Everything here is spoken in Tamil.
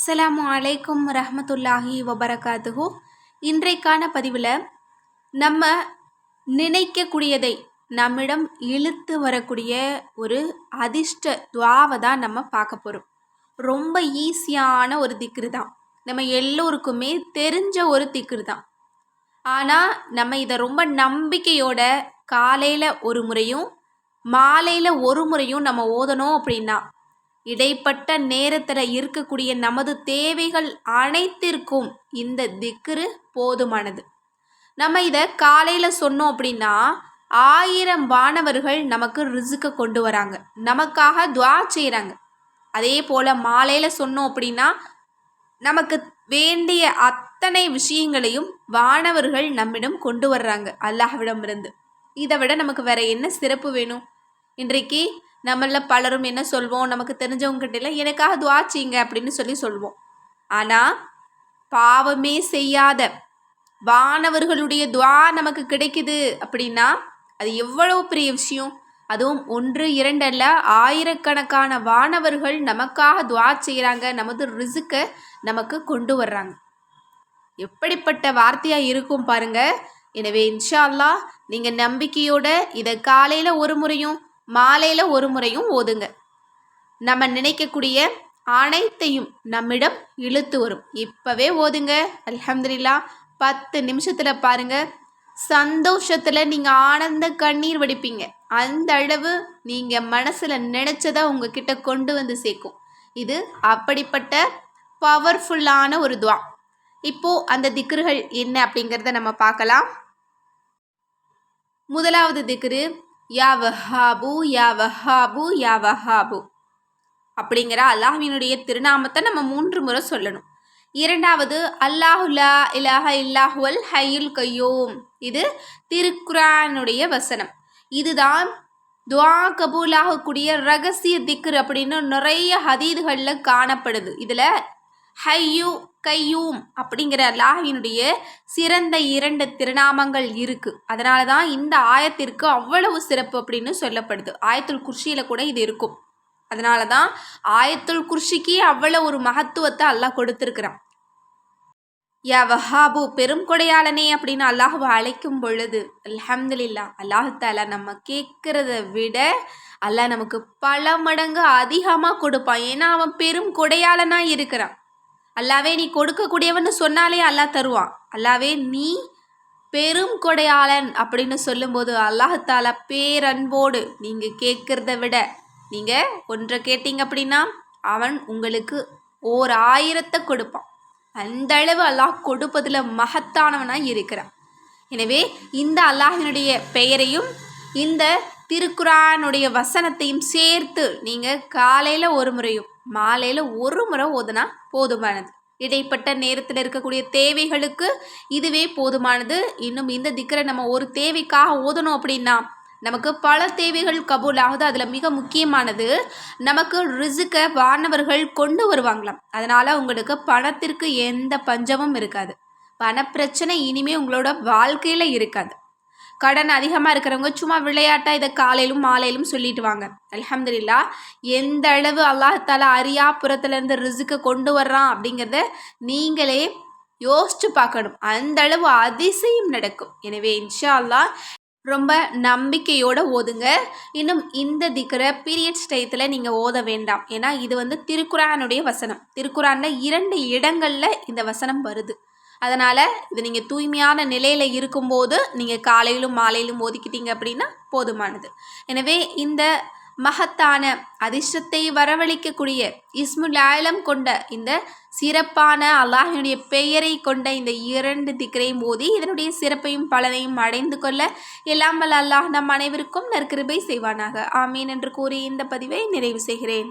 அஸ்லாமு அலைக்கும் ரஹமத்துல்லாஹி வபரகாத்துஹு. இன்றைக்கான பதிவில் நம்ம நினைக்கக்கூடியதை நம்மிடம் இழுத்து வரக்கூடிய ஒரு அதிர்ஷ்ட துவாவை தான் நம்ம பார்க்க போகிறோம் ரொம்ப ஈஸியான ஒரு திக்ரு தான். நம்ம எல்லோருக்குமே தெரிஞ்ச ஒரு திக்ரு தான். ஆனால் நம்ம இதை ரொம்ப நம்பிக்கையோட காலையில் ஒரு முறையும் மாலையில் ஒரு முறையும் நம்ம ஓதணும் அப்படின்னா இடைப்பட்ட நேரத்தில் இருக்கக்கூடிய நமது தேவைகள் அனைத்திற்கும் இந்த திக்ரு போதுமானது. நம்ம இதை காலையில் சொன்னோம் அப்படின்னா ஆயிரம் வானவர்கள் நமக்கு ரிசுக்க கொண்டு வராங்க. நமக்காக துவா செய்கிறாங்க அதே போல் மாலையில் சொன்னோம் அப்படின்னா நமக்கு வேண்டிய அத்தனை விஷயங்களையும் வானவர்கள் நம்மிடம் கொண்டு வர்றாங்க அல்லாஹ்விடமிருந்து. இதை விட நமக்கு வேற என்ன சிறப்பு வேணும்? இன்றைக்கு நம்மள பலரும் என்ன சொல்வோம்? நமக்கு தெரிஞ்சவங்ககிட்ட இல்லை எனக்காக துவா செய்யுங்க அப்படின்னு சொல்லி சொல்வோம். ஆனால் பாவமே செய்யாத வானவர்களுடைய துவா நமக்கு கிடைக்குது அப்படின்னா அது எவ்வளவு பெரிய விஷயம்? அதுவும் ஒன்று இரண்டு அல்ல ஆயிரக்கணக்கான வானவர்கள் நமக்காக துவா செய்கிறாங்க நமது ரிசுக்கை நமக்கு கொண்டு வர்றாங்க. எப்படிப்பட்ட வார்த்தையாக இருக்கும் பாருங்க. எனவே இன்ஷா அல்லா நீங்கள் நம்பிக்கையோட இதை காலையில் ஒரு முறையும் மாலையில் ஒரு முறையும் ஓதுங்க. நம்ம நினைக்கக்கூடிய அனைத்தையும் நம்மிடம் இழுத்து வரும். இப்போவே ஓதுங்க. அலமதுல்லா பத்து நிமிஷத்தில் பாருங்கள் சந்தோஷத்தில் நீங்கள் ஆனந்த கண்ணீர் வடிப்பீங்க. அந்த அளவு நீங்கள் மனசில் நினச்சதை உங்ககிட்ட கொண்டு வந்து சேர்க்கும். இது அப்படிப்பட்ட பவர்ஃபுல்லான ஒரு துவா. இப்போது அந்த திக்ருகள் என்ன அப்படிங்கிறத நம்ம பார்க்கலாம். முதலாவது திக்ரு யா வஹாபு யா வஹாபு யா வஹாபு அப்படிங்கிற அல்லாஹ்வினுடைய திருநாமத்தை நம்ம மூன்று முறை சொல்லணும். இரண்டாவது அல்லாஹுல்லா இலாஹ இல்லாஹுவல் ஹையுல் கையோம். இது திருக்குரானுடைய வசனம். இதுதான் துவா கபூலாகக்கூடிய ரகசிய திக்ர் அப்படின்னு நிறைய ஹதீதுகளில் காணப்படுது. இதில் ஹையூ கையூம் அப்படிங்கிற அல்லாஹினுடைய சிறந்த இரண்டு திருநாமங்கள் இருக்குது அதனால தான் இந்த ஆயத்திற்கு அவ்வளவு சிறப்பு அப்படின்னு சொல்லப்படுது. ஆயத்துல் குர்ஷியில் கூட இது இருக்கும். அதனால தான் ஆயத்துல் குர்ஷிக்கு அவ்வளோ ஒரு மகத்துவத்தை அல்லாஹ் கொடுத்துருக்குறான். யா வஹாபு பெரும் கொடையாளனே அப்படின்னு அல்லாஹுவை அழைக்கும் பொழுது அல்ஹம்துலில்லா அல்லாஹு தாலா நம்ம கேட்குறத விட அல்லாஹ் நமக்கு பல மடங்கு அதிகமாக கொடுப்பான். ஏன்னா அவன் பெரும் கொடையாளனாக இருக்கிறான். அல்லாவே நீ கொடுக்கக்கூடியவன்னு சொன்னாலே அல்லாஹ் தருவான். அல்லாவே நீ பெரும் கொடையாளன் அப்படின்னு சொல்லும்போது அல்லாஹால பேரன்போடு நீங்கள் கேட்குறத விட நீங்கள் ஒன்றை கேட்டீங்க அப்படின்னா அவன் உங்களுக்கு ஓர் ஆயிரத்தை கொடுப்பான். அந்த அளவு அல்லாஹ் கொடுப்பதில் மகத்தானவனாக இருக்கிறான். எனவே இந்த அல்லாஹினுடைய பெயரையும் இந்த திருக்குறானுடைய வசனத்தையும் சேர்த்து நீங்கள் காலையில் ஒரு முறையும் மாலையில் ஒரு முறை ஓதுனா போதுமானது. இடைப்பட்ட நேரத்தில் இருக்கக்கூடிய தேவைகளுக்கு இதுவே போதுமானது. இன்னும் இந்த திக்கரை நம்ம ஒரு தேவைக்காக ஓதணும் அப்படின்னா நமக்கு பல தேவைகள் கபூல் ஆகுது அதில் மிக முக்கியமானது நமக்கு ரிசுக்கை வானவர்கள் கொண்டு வருவாங்களாம். அதனால் உங்களுக்கு பணத்திற்கு எந்த பஞ்சமும் இருக்காது. பணப்பிரச்சனை இனிமே உங்களோட வாழ்க்கையில் இருக்காது. கடன் அதிகமாக இருக்கிறவங்க சும்மா விளையாட்டாக இதை காலையிலும் மாலையிலும் சொல்லிட்டு வாங்க அலமதுல்லா எந்த அளவு அல்லாஹால அரியாபுரத்துலேருந்து ரிசுக்கை கொண்டு வர்றான் அப்படிங்கிறத நீங்களே யோசிச்சு பார்க்கணும். அந்த அளவு அதிசயம் நடக்கும். எனவே இன்ஷா அல்லா ரொம்ப நம்பிக்கையோடு ஓதுங்க. இன்னும் இந்த திக்கிற பீரியட்ஸ் டயத்தில் நீங்கள் ஓத வேண்டாம். ஏன்னா இது வந்து திருக்குறானுடைய வசனம். திருக்குறானில் இரண்டு இடங்களில் இந்த வசனம் வருது. அதனால் இது நீங்கள் தூய்மையான நிலையில் இருக்கும்போது நீங்கள் காலையிலும் மாலையிலும் ஒதுக்கிட்டீங்க அப்படின்னா போதுமானது. எனவே இந்த மகத்தான அதிர்ஷ்டத்தை வரவழைக்கக்கூடிய இஸ்முலாயலம் கொண்ட இந்த சிறப்பான அல்லாஹினுடைய பெயரை கொண்ட இந்த இரண்டு திக்கரையும் மோதி இதனுடைய சிறப்பையும் பலனையும் அடைந்து கொள்ள எல்லாம் வல்ல அல்லாஹ் நம் அனைவருக்கும் நற்கிருபை செய்வானாக. ஆமீன் என்று கூறி இந்த பதிவை நிறைவு செய்கிறேன்.